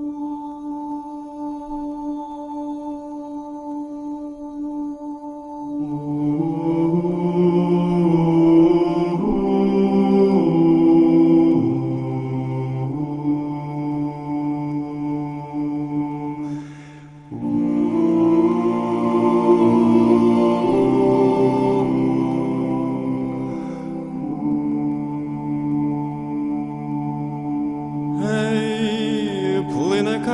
Ей,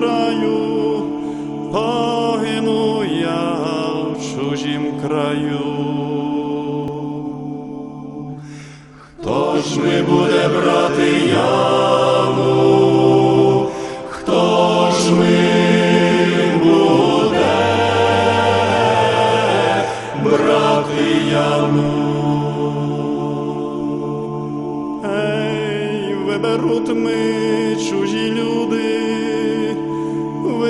краю, погину я в чужім краю. Хто ж ми буде брати яму? Хто ж ми буде брати яму? Ей, виберуть ми чужі люди,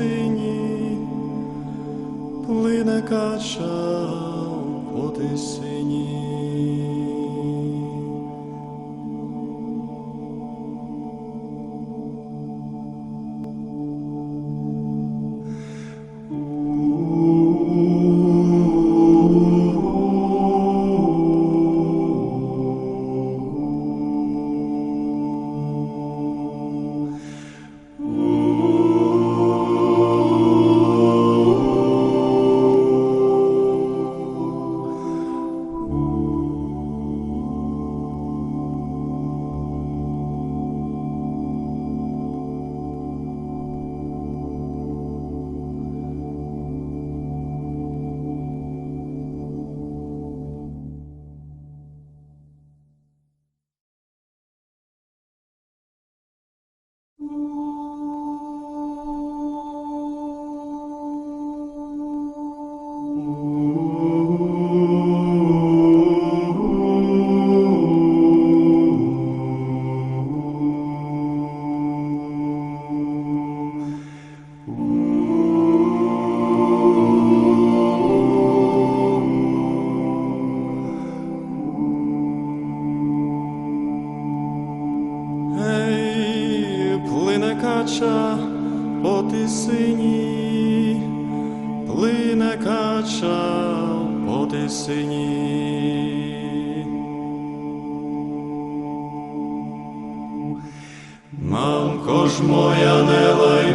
по тисині, плине кача по тисині. Ей, по тисині, плине кача по тисині. Мамко ж моя, не лай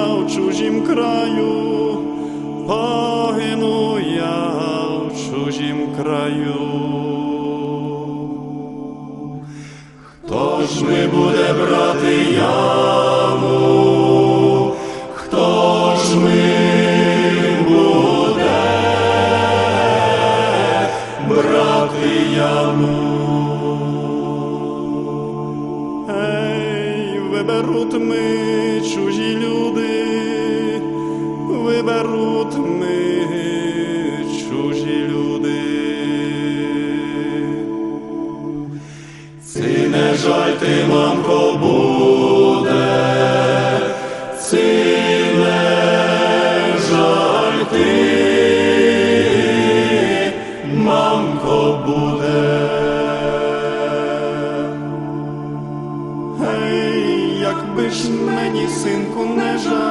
чужім краю, погину я в чужім краю. Хто ж ми буде брати яму? Хто ж ми буде брати яму? Ей, виберуть ми чужі люди, виберуть ми чужі люди. Ці не жаль ти, мамко, буде, ці не жаль ти, мамко, буде. Гей, якби ж мені, синку, не жаль,